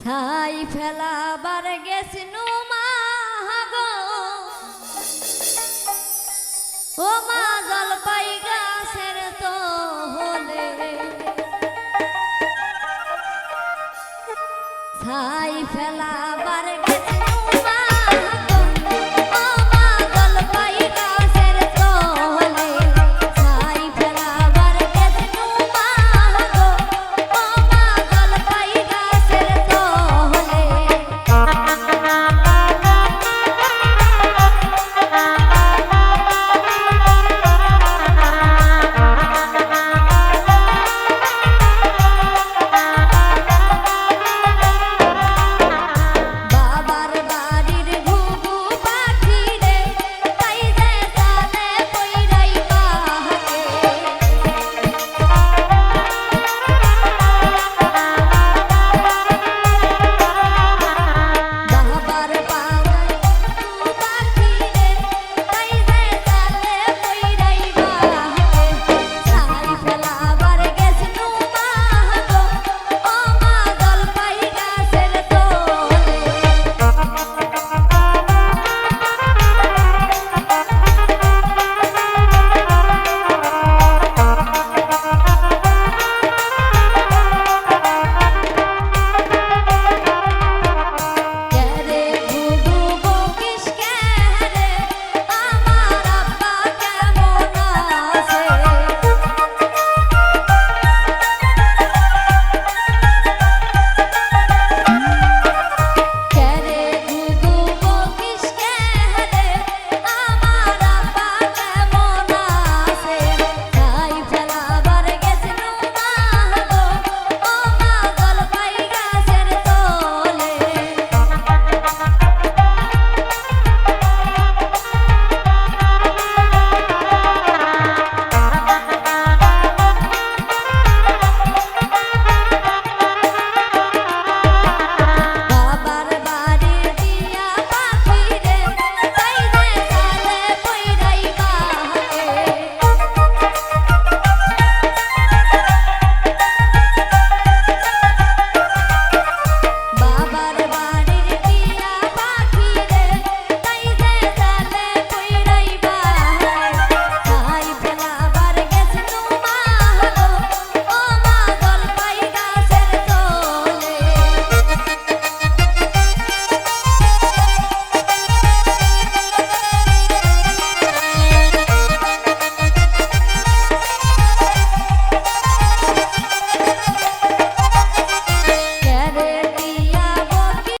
ছাই ফেলাবার গেছিনু মাগো ও মা জলপাই গাছের তো হলে ছাই ফেলা